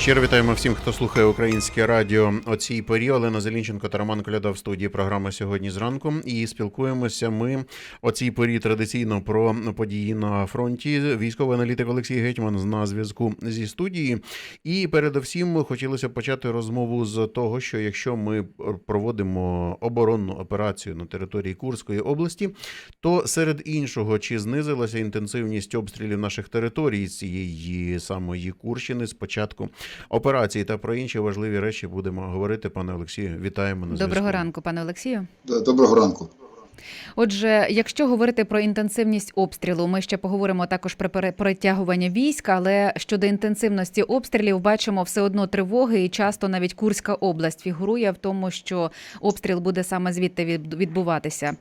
Щиро вітаємо всім, хто слухає українське радіо о цій порі. Олена Зелінченко та Роман Коляда в студії програми сьогодні зранку. І спілкуємося ми о цій порі традиційно про події на фронті. Військовий аналітик Олексій Гетьман на зв'язку зі студії. І передовсім хотілося почати розмову з того, що якщо ми проводимо оборонну операцію на території Курської області, то серед іншого чи знизилася інтенсивність обстрілів наших територій цієї самої Курщини з початку операції та про інші важливі речі будемо говорити. Пане Олексію, вітаємо на Доброго зв'язку. ранку, пане Олексію. Доброго ранку. Отже, якщо говорити про інтенсивність обстрілу, ми ще поговоримо також про пере- перетягування військ, але щодо інтенсивності обстрілів, бачимо все одно тривоги, і часто навіть Курська область фігурує в тому, що обстріл буде саме звідти відбуватися.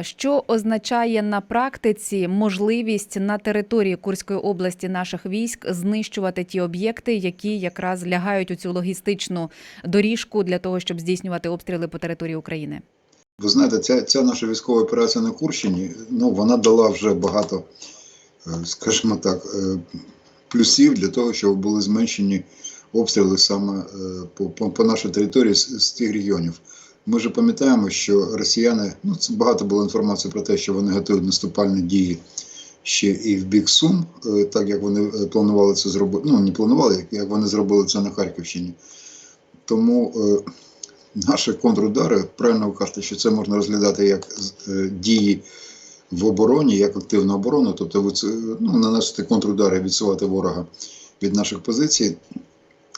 Що означає на практиці можливість на території Курської області наших військ знищувати ті об'єкти, які якраз лягають у цю логістичну доріжку для того, щоб здійснювати обстріли по території України? Ви знаєте, ця, ця наша військова операція на Курщині, ну, вона дала вже багато, е, скажімо так, е, плюсів для того, щоб були зменшені обстріли саме е, по, по, по нашій території з, з тих регіонів. Ми ж пам'ятаємо, що росіяни, ну це багато було інформації про те, що вони готують наступальні дії ще і в бік Сум, так як вони планували це зробити. Ну, не планували, як- вони зробили це на Харківщині. Тому наші контрудари, правильно ви кажете, що це можна розглядати як е, дії в обороні, як активну оборону, тобто ну, наносити контрудари, відсувати ворога від наших позицій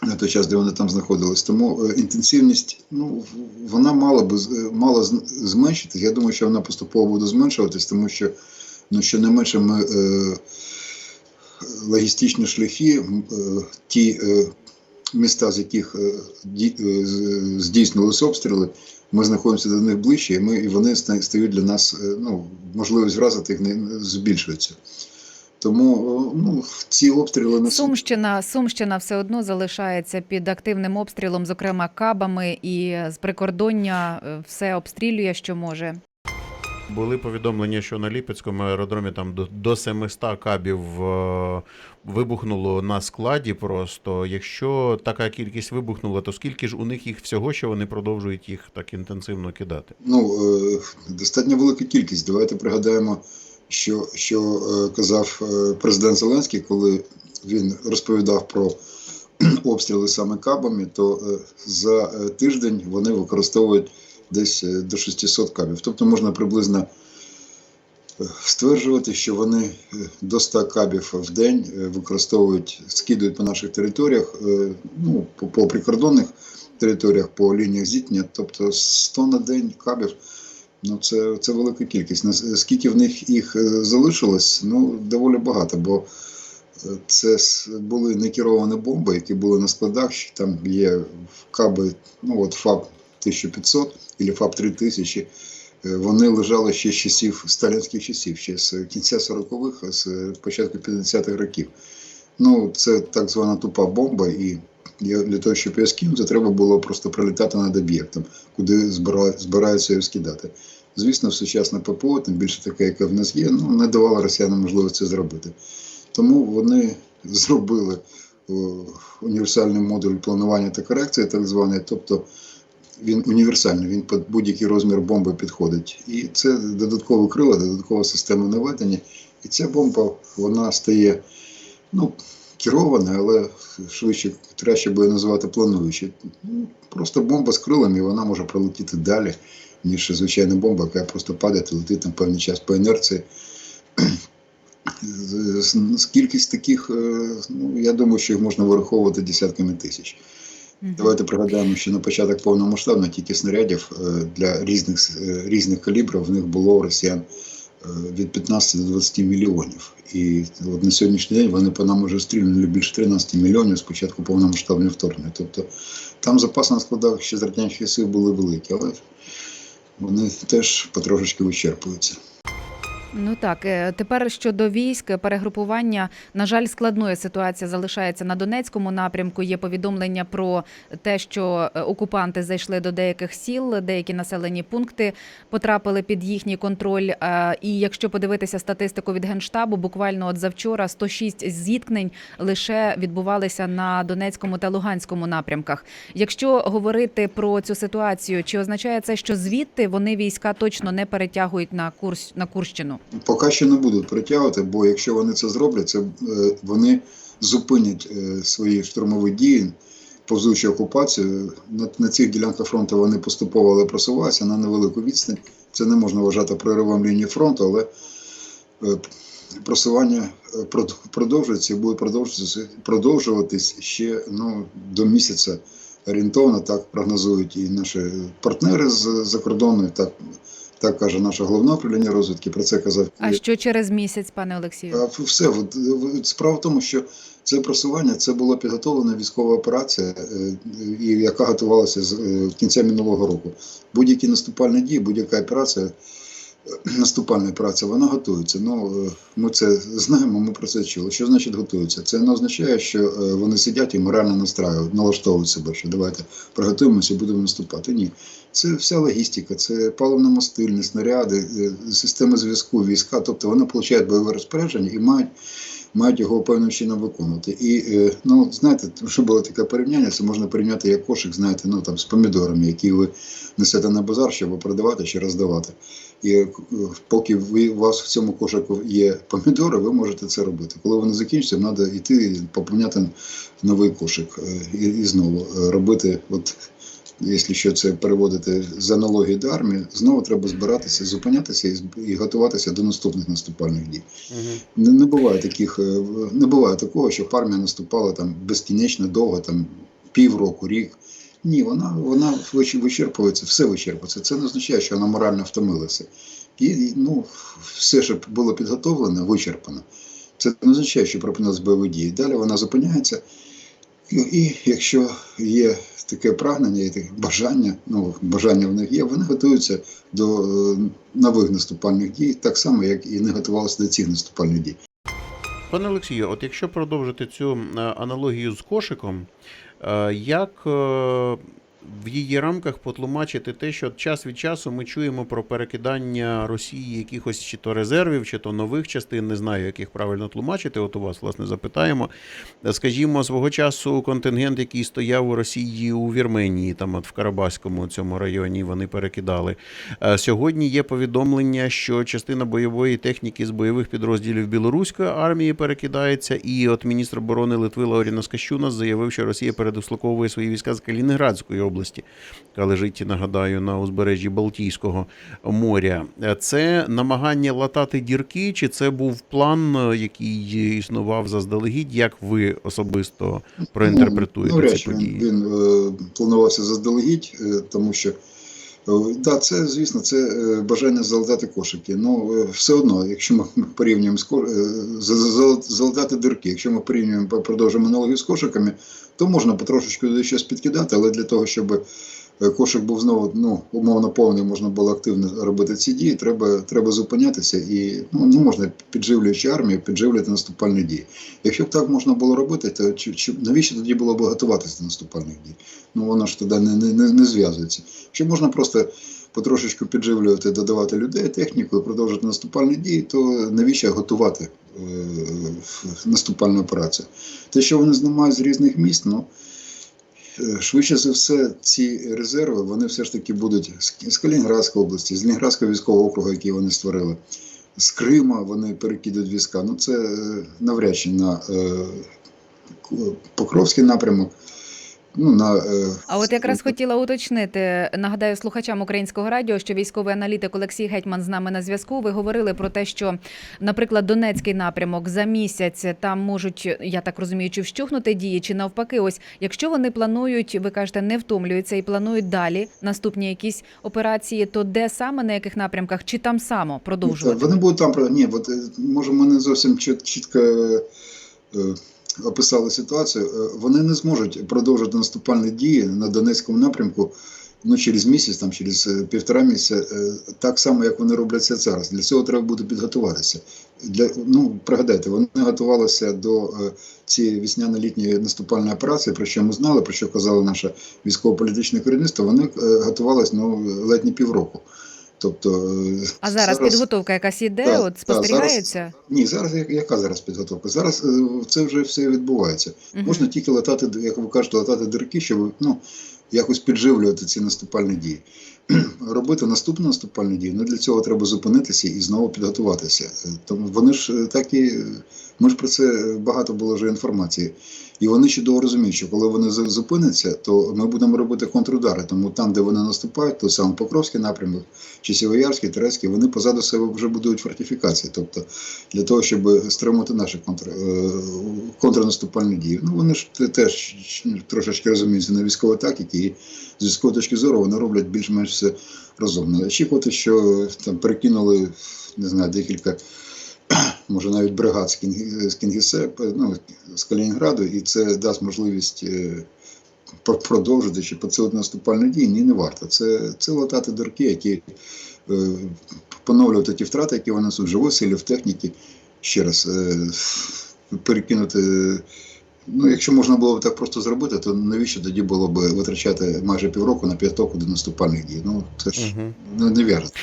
на той час, де вони там знаходились. Тому е, інтенсивність, ну, вона мала би е, мала з- зменшитись. Я думаю, що вона поступово буде зменшуватись, тому що ну, щонайменше ми логістичні шляхи, ті міста, з яких е, е, здійснювалися обстріли, ми знаходимося до них ближче, і, ми, і вони стають для нас, е, ну, можливість вразити їх не збільшується. Тому ну, ці обстріли на Сумщина, Сумщина все одно залишається під активним обстрілом, зокрема кабами, і з прикордоння все обстрілює, що може. Були повідомлення, що на Ліпецькому аеродромі там до, до 700 кабів е, вибухнуло на складі. Просто якщо така кількість вибухнула, то скільки ж у них їх всього, що вони продовжують їх так інтенсивно кидати? Ну, е, достатньо велика кількість. Давайте пригадаємо, що, що е, казав президент Зеленський, коли він розповідав про обстріли саме кабами, то за тиждень вони використовують десь е, до 600 кабів. Тобто можна приблизно е, стверджувати, що вони е, до 100 кабів в день використовують, скидують по наших територіях, ну, по, прикордонних територіях, по лініях зіткнення, тобто 100 на день кабів. Ну, це, це велика кількість. Скільки в них їх залишилось, ну, доволі багато, бо це були некеровані бомби, які були на складах. Там є каби, ну от ФАБ 1500 або ФАБ 3000. Е, Вони лежали ще з часів сталінських часів, ще з кінця 40-х, з початку 50-х років. Ну, це так звана тупа бомба, і для того, щоб її скинути, треба було просто прилітати над об'єктом, куди збираються її скидати. Звісно, сучасне ППО, тим більше таке, яке в нас є, ну, не давало росіянам можливості це зробити. Тому вони зробили о, універсальний модуль планування та корекції, так званий, тобто він універсальний, він під будь-який розмір бомби підходить. І це додаткове крило, додаткова система наведення. І ця бомба вона стає ну, керована, але швидше краще би її називати плануючою. Ну, просто бомба з крилами, і вона може пролетіти далі, ніж звичайна бомба, яка просто падає і летить на певний час по інерції. Кількість таких, е, ну, я думаю, що їх можна вираховувати десятками тисяч. Давайте пригадаємо, що на початок повномасштабно тільки снарядів е, для різних, е, різних калібрів в них було росіян е, від 15 до 20 мільйонів. І от на сьогоднішній день вони по нам вже стрільнули більше 13 мільйонів з початку повномасштабного вторгнення. Тобто там запаси на складах ще з радянських сил були великі, але вони теж потрошечки вичерпуються. Ну так, е, тепер щодо військ, перегрупування, на жаль, складною ситуація залишається на Донецькому напрямку. Є повідомлення про те, що е, окупанти зайшли до деяких сіл, деякі населені пункти потрапили під їхній контроль. Е, І якщо подивитися статистику від генштабу, буквально от завчора 106 зіткнень лише відбувалися на Донецькому та Луганському напрямках. Якщо говорити про цю ситуацію, чи означає це, що звідти вони війська точно не перетягують на курс на Курщину? Поки що не будуть притягувати, бо якщо вони це зроблять, це е, вони зупинять е, свої штурмові дії, повзучу окупацію. На, на цих ділянках фронту вони поступово але просуваються на невелику відстань. Це не можна вважати проривом лінії фронту, але е, просування продовжується і буде продовжуватися, продовжуватись ще ну, до місяця орієнтовно, так прогнозують і наші партнери з за так, так каже наше головне управління розвідки. Про це казав А що через місяць, пане Олексію? Все, от, е, справа в тому, що це просування це була підготовлена військова операція, е, яка готувалася з е, кінця минулого року. Будь-які наступальні дії, будь-яка операція, наступальна операція, вона готується. Ну, е, ми це знаємо, ми про це чули. Що значить готується? Це не означає, що е, вони сидять і морально настраюють, налаштовують себе, що давайте приготуємося і будемо наступати. Ні. Це вся логістика, це паливно-мастильні, снаряди, е, системи зв'язку, війська. Тобто вони отримують бойове розпорядження і мають, мають його певним чином виконувати. І ну, знаєте, що було таке порівняння, це можна порівняти як кошик, знаєте, ну там з помідорами, які ви несете на базар, щоб продавати чи роздавати. І е, поки ви, у вас в цьому кошику є помідори, ви можете це робити. Коли вони закінчаться, треба йти і поповняти новий кошик е, і, і знову е, робити. От якщо що це переводити з аналогії до армії, знову треба збиратися, зупинятися і, і готуватися до наступних наступальних дій. Не, не буває таких, не буває такого, щоб армія наступала там безкінечно довго, там півроку, рік. Ні, вона, вона вичерпується, все вичерпується. Це не означає, що вона морально втомилася. І, ну, все, що було підготовлено, вичерпано. Це не означає, що припинились бойові дії. Далі вона зупиняється. І, і якщо є таке прагнення і таке бажання, ну бажання в них є, вони готуються до е, нових наступальних дій, так само, як і не готувалися до цих наступальних дій. Пане Олексію, от якщо продовжити цю е, аналогію з кошиком, е, як е, в її рамках потлумачити те, що час від часу ми чуємо про перекидання Росії якихось чи то резервів, чи то нових частин, не знаю, як їх правильно тлумачити. От у вас власне запитаємо. Скажімо, свого часу контингент, який стояв у Росії у Вірменії, там от в Карабаському цьому районі, вони перекидали. Е, Сьогодні є повідомлення, що частина бойової техніки з бойових підрозділів білоруської армії перекидається. І от міністр оборони Литви Лаурінас Кащунас заявив, що Росія передислоковує свої війська з Калінінградської області, яка лежить, нагадаю, на узбережжі Балтійського моря. Це намагання латати дірки, чи це був план, який існував заздалегідь? Як ви особисто проінтерпретуєте Ну, навряд ці події? він е, планувався заздалегідь, е, тому що е, да, це, звісно, це бажання залатати кошики. Ну, все одно, якщо ми порівнюємо з залатати дирки, якщо ми порівнюємо, продовжуємо аналогію з кошиками, то можна потрошечку туди щось підкидати, але для того, щоб е, кошик був знову ну, умовно повний, можна було активно робити ці дії, треба, треба зупинятися і ну, не можна, підживлюючи армію, підживлювати наступальні дії. Якщо б так можна було робити, то чи, чи, навіщо тоді було б готуватися до наступальних дій? Ну воно ж тоді не, не, не, не зв'язується. Якщо можна просто потрошечку підживлювати, додавати людей, техніку і продовжувати наступальні дії, то навіщо готувати е, наступальну операцію? Те, що вони знімають з різних міст, ну. е, Швидше за все, ці резерви вони все ж таки будуть з Калінградської області, з Лінградського військового округу, який вони створили, з Крима вони перекидуть війська. Ну це е, навряд чи на Покровський напрямок. Ну, на, е, А от якраз хотіла уточнити, нагадаю слухачам українського радіо, що військовий аналітик Олексій Гетьман з нами на зв'язку. Ви говорили про те, що, наприклад, Донецький напрямок за місяць там можуть, я так розумію, чи вщухнути дії, чи навпаки, ось якщо вони планують, ви кажете, не втомлюються і планують далі наступні якісь операції, то де саме на яких напрямках, чи там само продовжувати? Вони будуть там Ні, от, е, може, ми не зовсім чіт- чітко е, описали ситуацію. Е, Вони не зможуть продовжити наступальні дії на Донецькому напрямку ну, через місяць, там, через е, півтора місяця, е, так само, як вони роблять це зараз. Для цього треба буде підготуватися. Для, ну, пригадайте, вони готувалися до цієї весняно-літньої наступальної операції, про що ми знали, про що казало наше військово-політичне керівництво, вони готувалися ну, ледь не півроку. Тобто, е, А зараз, підготовка якась іде, та, от спостерігається? Ні, зараз я- яка зараз підготовка? Зараз е, це вже все відбувається. Угу. Можна тільки латати, як ви кажете, латати дирки, щоб ну, якось підживлювати ці наступальні дії. Робити наступні наступальні дії, ну для цього треба зупинитися і знову підготуватися. Тому вони ж е, так і ми ж про це багато було вже інформації. І вони чудово розуміють, що коли вони зупиняться, то ми будемо робити контрудари. Тому там, де вони наступають, то саме Покровський напрямок, чи Сівоярський, Терецький, вони позаду себе вже будують фортифікації. Тобто для того, щоб стримувати наші контр, е, контрнаступальні дії. Ну вони ж теж трошечки розуміються на військовій тактиці, і з військової точки зору вони роблять більш-менш все розумно. Очікувати, що там перекинули не знаю, декілька. Може навіть бригад з, Кінг... з Кінгісе, ну, з Калінінграду, і це дасть можливість е, продовжити чи поцілити наступальні дії, ні, не варто. Це, це латати дірки, які е, поновлювати ті втрати, які вони несуть в живої силі, в техніці. Ще раз е, перекинути. Ну, якщо можна було б так просто зробити, то навіщо тоді було б витрачати майже півроку на підготовку до наступальних дій? Ну, це ж Мгм. не, в'яжеться.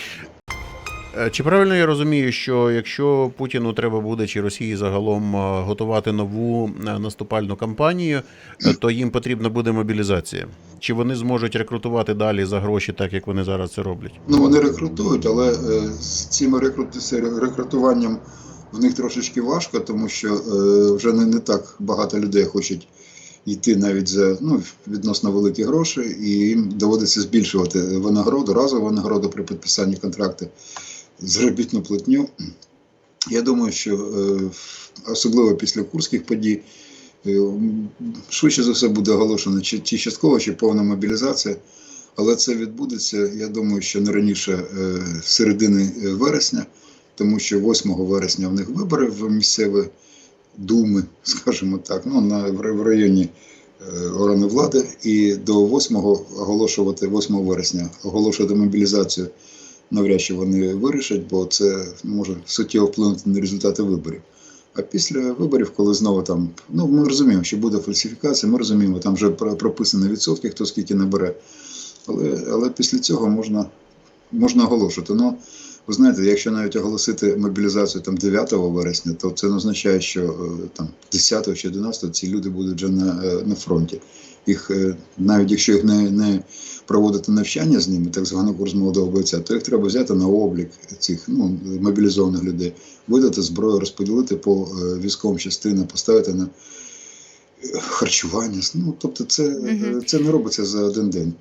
Чи правильно я розумію, що якщо Путіну треба буде чи Росії загалом е, готувати нову е, наступальну кампанію, е, то їм потрібна буде мобілізація? Чи вони зможуть рекрутувати далі за гроші, так як вони зараз це роблять? Ну, вони рекрутують, але з цим рекрутуванням в них трошечки важко, тому що е, вже не, не так багато людей хочуть йти навіть за ну, відносно великі гроші, і їм доводиться збільшувати винагороду, разову винагороду при підписанні контракту, заробітну платню. Я думаю, що е, особливо після курських подій, е, швидше за все буде оголошена чи, часткова, чи повна мобілізація. Але це відбудеться, я думаю, що не раніше е, середини е, вересня, тому що 8 вересня в них вибори в місцеві думи, скажімо так, ну, на, в районі е, органи влади, і до 8 оголошувати 8 вересня оголошувати мобілізацію. Навряд чи вони вирішать, бо це може суттєво вплинути на результати виборів. А після виборів, коли знову там, ну ми розуміємо, що буде фальсифікація, ми розуміємо, там вже про- прописані відсотки, хто скільки набере. Але, але після цього можна, можна оголошувати. Ну, ви знаєте, якщо навіть оголосити мобілізацію там 9 вересня, то це не означає, що е, там 10 чи 11 ці люди будуть вже на, е, на фронті. Їх е, навіть якщо їх не, не проводити навчання з ними, так званий курс молодого бойця, то їх треба взяти на облік цих ну, мобілізованих людей, видати зброю, розподілити по військовим частинам, поставити на харчування. Ну, тобто, це, це не робиться за один день.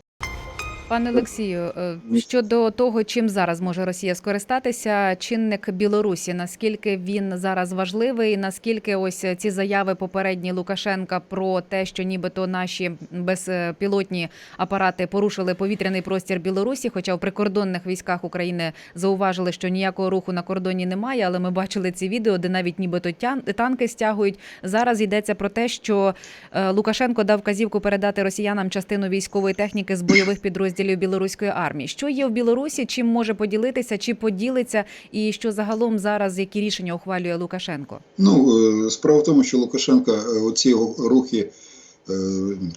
Пане Олексію, е, щодо того, чим зараз може Росія скористатися, чинник Білорусі, наскільки він зараз важливий, наскільки ось ці заяви попередні Лукашенка про те, що нібито наші безпілотні апарати порушили повітряний простір Білорусі, хоча у прикордонних військах України зауважили, що ніякого руху на кордоні немає, але ми бачили ці відео, де навіть нібито танки стягують. Зараз йдеться про те, що е, Лукашенко дав казівку передати росіянам частину військової техніки з бойових підрозділів білоруської армії. Що є в Білорусі? Чим може поділитися, чи поділиться, і що загалом зараз які рішення ухвалює Лукашенко? Ну, е, справа в тому, що Лукашенко е, оці рухи, е,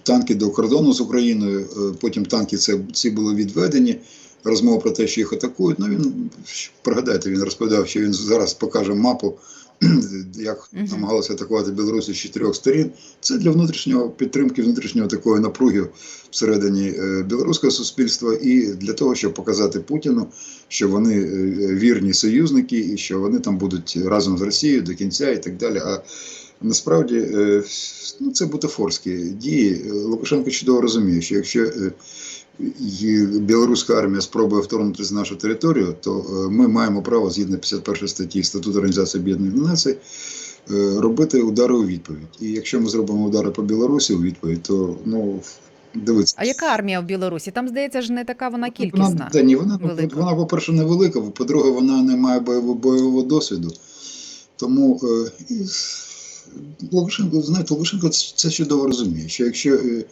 танки до кордону з Україною, потім танки це, ці були відведені. Розмова про те, що їх атакують. Ну він пригадайте, він розповідав, що він зараз покаже мапу, як намагалися атакувати Білорусі з чотирьох сторін. Це для внутрішнього підтримки, внутрішнього такої напруги всередині е, білоруського суспільства, і для того, щоб показати Путіну, що вони е, вірні союзники і що вони там будуть разом з Росією до кінця і так далі. А насправді е, ну, це бутафорські дії. Е, Лукашенко чудово розуміє, що якщо е, білоруська армія спробує вторгнутися на нашу територію, то ми маємо право згідно 51 статті Статуту Організації Об'єднаних Націй робити удари у відповідь. І якщо ми зробимо удари по Білорусі у відповідь, то ну дивіться. А яка армія в Білорусі? Там здається ж не така вона Вона, та ні, вона, велика. вона, по-перше, невелика, по-друге, вона не має бойового, бойового досвіду. Тому е, і, Лукашенко, знаєте, Лукашенко це чудово розуміє, що якщо е,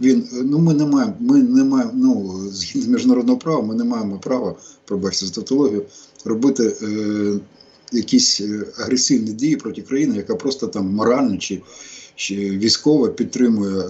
Він е, ну ми не маємо, ми не маємо, ну згідно міжнародного права, ми не маємо права, пробачте за тавтологію, робити е, якісь е, агресивні дії проти країни, яка просто там морально чи військово підтримує е,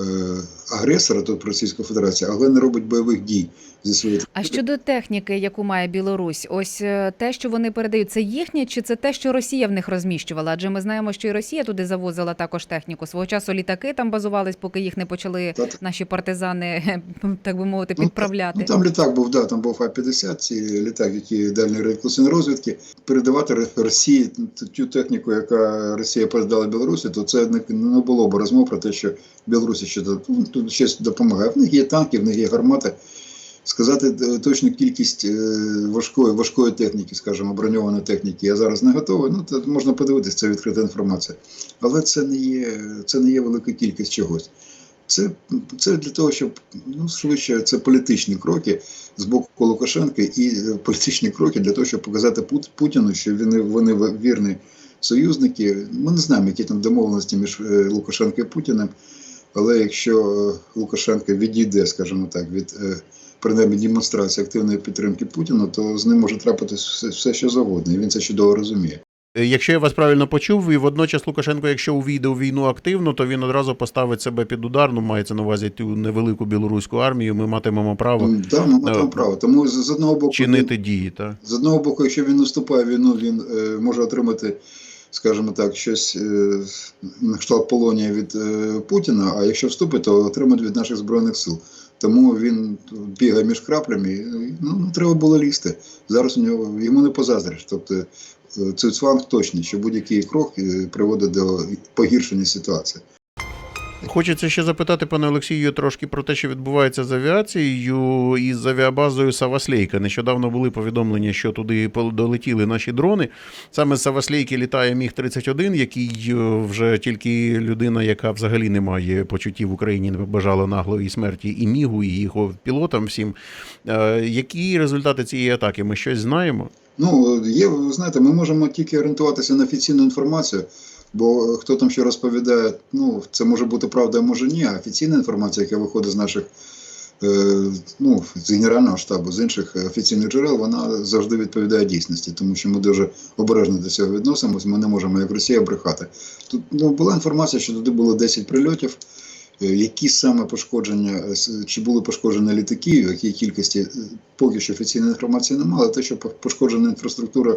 агресора, тобто Російську Федерацію, але не робить бойових дій зі своєї А щодо техніки, яку має Білорусь, ось е, те, що вони передають, це їхнє чи це те, що Росія в них розміщувала? Адже ми знаємо, що і Росія туди завозила також техніку. Свого часу літаки там базувались, поки їх не почали Та- наші партизани, так би мовити, Ну, підправляти. Ну, там літак був, да, там був А-50, ці літак, які дальньої радіокласної розвідки. Передавати Росії ту техніку, яка Росія передала Білорусі, то це не, не було б розмов про те, що Білорусі ще ну, тут щось допомагає. В них є танки, в них є гармати. Сказати е, точну кількість е, важкої, важкої техніки, скажімо, броньованої техніки, я зараз не готовий. Ну, то можна подивитися, це відкрита інформація. Але це не є, це не є велика кількість чогось. Це, це для того, щоб ну, швидше це політичні кроки з боку Лукашенка і е, політичні кроки для того, щоб показати Путіну, що вони, вони вірні союзники. Ми не знаємо, які там домовленості між е, Лукашенко і Путіним. Але якщо е, Лукашенко відійде, скажімо так, від е, принаймні демонстрації активної підтримки Путіна, то з ним може трапитись все, все що завгодно, і він це чудово розуміє. Якщо я вас правильно почув, і водночас Лукашенко, якщо увійде у війну активно, то він одразу поставить себе під удар. Ну, мається на увазі ту невелику білоруську армію. Ми матимемо право Да, ми Е, право. Тому з, одного боку він- чинити дії. Так? З одного боку, якщо він в війну, він е, може отримати, скажімо так, щось е, на кшталт полонія від е, Путіна, а якщо вступить, то отримують від наших Збройних сил. Тому він бігає між краплями, і, ну, треба було лізти. Зараз у нього йому не позаздриш. Тобто цей Цуцванг точний, що будь-який крок е, приводить до погіршення ситуації. Хочеться ще запитати, пане Олексію, трошки про те, що відбувається з авіацією і з авіабазою Саваслейка. Нещодавно були повідомлення, що туди долетіли наші дрони. Саме з Саваслейки літає Міг 31 який е, вже тільки людина, яка взагалі не має почуттів в Україні, не побажала наглої смерті і мігу, і його пілотам всім. Е, Які результати цієї атаки? Ми щось знаємо? Ну, є, ви знаєте, ми можемо тільки орієнтуватися на офіційну інформацію, бо хто там що розповідає, ну, це може бути правда, а може ні. А офіційна інформація, яка виходить з наших, е, ну, з Генерального штабу, з інших офіційних джерел, вона завжди відповідає дійсності, тому що ми дуже обережно до цього відносимося, ми не можемо, як Росія, брехати. Тут ну, була інформація, що туди було 10 прильотів. Е, Які саме пошкодження, е, чи були пошкоджені літаки, в якій кількості е, поки що офіційної інформації немає, але те, що пошкоджена інфраструктура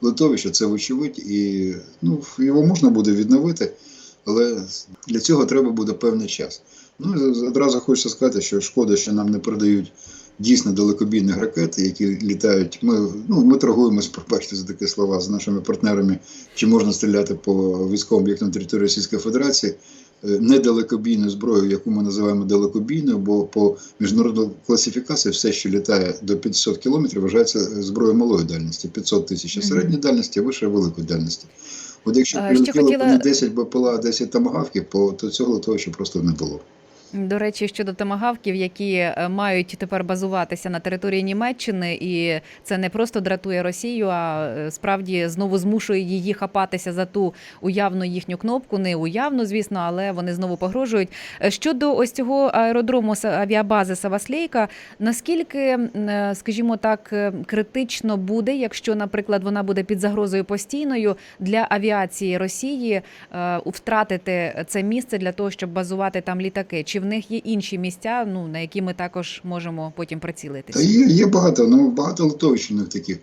литовища, це вочевидь, і ну, його можна буде відновити, але для цього треба буде певний час. Ну і одразу хочеться сказати, що шкода, що нам не передають дійсно далекобійних ракет, які літають. Ми, ну, ми торгуємось, пробачте за такі слова, з нашими партнерами, чи можна стріляти по військовим об'єктам території Російської Федерації. Е, Недалекобійну зброю, яку ми називаємо далекобійною, бо по міжнародній класифікації все, що літає до 500 кілометрів, вважається е, зброєю малої дальності, 500 тисяч середньої дальності, а вище великої дальності. От якщо прилетіло хотіла- по не 10 БПЛА, 10 тамагавків, по- то цього того що просто не було. До речі, щодо томагавків, які е, мають тепер базуватися на території Німеччини, і це не просто дратує Росію, а е, справді знову змушує її хапатися за ту уявну їхню кнопку. Не уявну, звісно, але вони знову погрожують. Е, Щодо ось цього аеродрому авіабази Саваслейка, наскільки, скажімо так, критично буде, якщо, наприклад, вона буде під загрозою постійною для авіації Росії втратити це місце для того, щоб базувати там літаки? Чи в них є інші місця, ну на які ми також можемо потім Та прицілитися? є, є багато, ну багато литовищ у таких.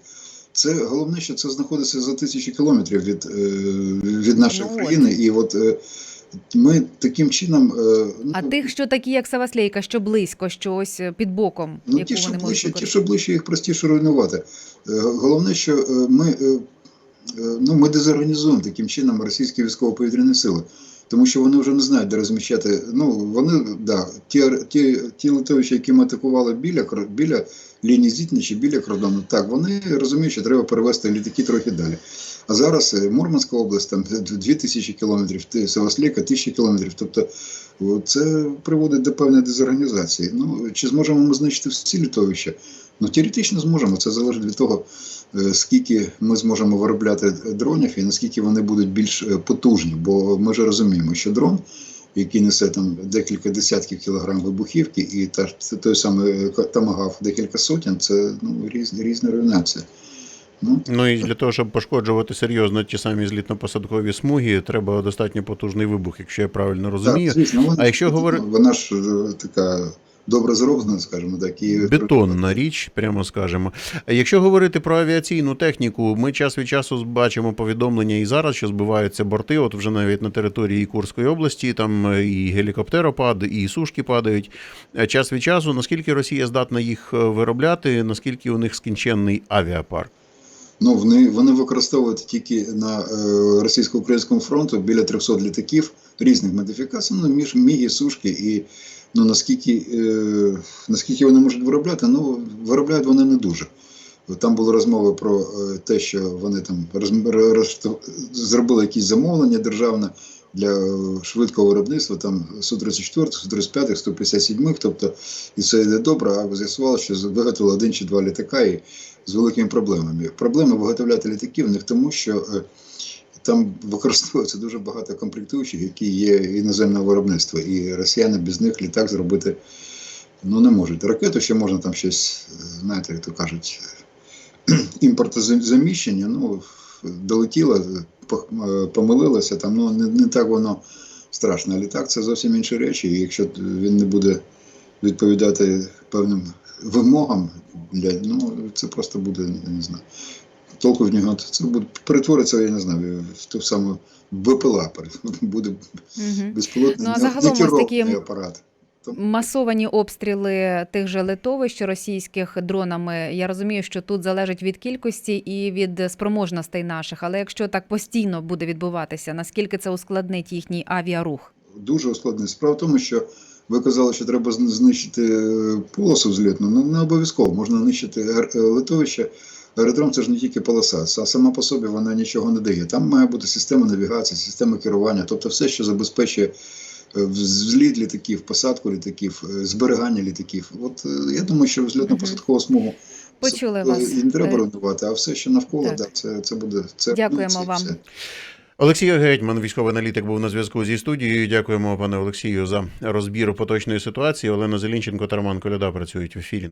Це головне, що це знаходиться за тисячі кілометрів від, е, від нашої Ну от. країни. І от е, ми таким чином. е, ну, А тих, що такі, як Саваслейка, що близько, що ось під боком, Ну, яку ті, що вони ближче, ті, що ближче, їх простіше руйнувати. Головне, що ми, ну, ми дезорганізуємо таким чином російські військово-повітряні сили. Тому що вони вже не знають, де розміщати. Ну, вони, да, ті, ті, ті литовища, які ми атакували біля, біля лінії зіткнення чи біля кордону, так, вони розуміють, що треба перевести літаки трохи далі. А зараз е, Мурманська область, там 2000 кілометрів, Севаслейка 1000 кілометрів. Тобто це приводить до певної дезорганізації. Ну, чи зможемо ми знищити всі літовища? Ну, теоретично зможемо. Це залежить від того, скільки ми зможемо виробляти дронів і наскільки вони будуть більш е, потужні. Бо ми ж розуміємо, що дрон який несе там декілька десятків кілограм вибухівки, і та це той самий тамагав декілька сотень, це ну різні різна руйнація. Ну Ну і для того, щоб пошкоджувати серйозно ті самі злітно-посадкові смуги, треба достатньо потужний вибух, якщо я правильно розумію. Так, звісно, вона, А якщо говори- вона ж е, така добре зроблена, скажімо так, і Бетонна річ, прямо скажемо. Якщо говорити про авіаційну техніку, ми час від часу бачимо повідомлення і зараз, що збиваються борти. От вже навіть на території Курської області там е, і гелікоптеропад, і сушки падають. Е, Час від часу, наскільки Росія здатна їх е, виробляти, наскільки у них скінченний авіапарк? Ну, вони, вони використовують тільки на е, російсько-українському фронту біля 300 літаків різних модифікацій, ну, між міги, сушки. І ну, наскільки, е, наскільки вони можуть виробляти, ну, виробляють вони не дуже. Там були розмови про е, те, що вони там роз, роз, зробили якісь замовлення державне для швидкого виробництва, там Су-34, Су-35, 157, тобто і це йде добре, а з'ясувалося, що виготовили один чи два літака і з великими проблемами. Проблема виготовляти літаків в них тому, що е, там використовується дуже багато комплектуючих, які є іноземного виробництва, і росіяни без них літак зробити ну, не можуть. Ракету ще можна там щось, е, знаєте, як то кажуть, імпортозаміщення, ну, долетіло, пох- е, помилилося, там ну, не, не так воно страшно. А літак це зовсім інші речі, і якщо він не буде відповідати певним вимогам, ну, це просто буде, я не знаю. Толку в нього це буде перетвориться, я не знаю, в ту саму БПЛА, буде безпілотний Ну, а не- загалом ось такі апарат. Масовані обстріли тих же литовищ російських дронами. Я розумію, що тут залежить від кількості і від спроможностей наших. Але якщо так постійно буде відбуватися, наскільки це ускладнить їхній авіарух? дуже ускладнений. Справа в тому, що ви казали, що треба знищити е, полосу взлітну. Ну не обов'язково можна нищити е, литовище. Аеродром це ж не тільки полоса, а сама по собі вона нічого не дає. Там має бути система навігації, система керування, тобто все, що забезпечує взліт літаків, посадку літаків, е, зберігання літаків. От е, я думаю, що взлітно-посадкову смугу Почули е, вас. і не треба Е, руйнувати, а все, що навколо, так. да, це, це буде це Дякуємо це вам. все. Олексій Гетьман, військовий аналітик, був на зв'язку зі студією. Дякуємо, пане Олексію, за розбір поточної ситуації. Олена Зелінченко та Роман Коляда працюють в ефірі.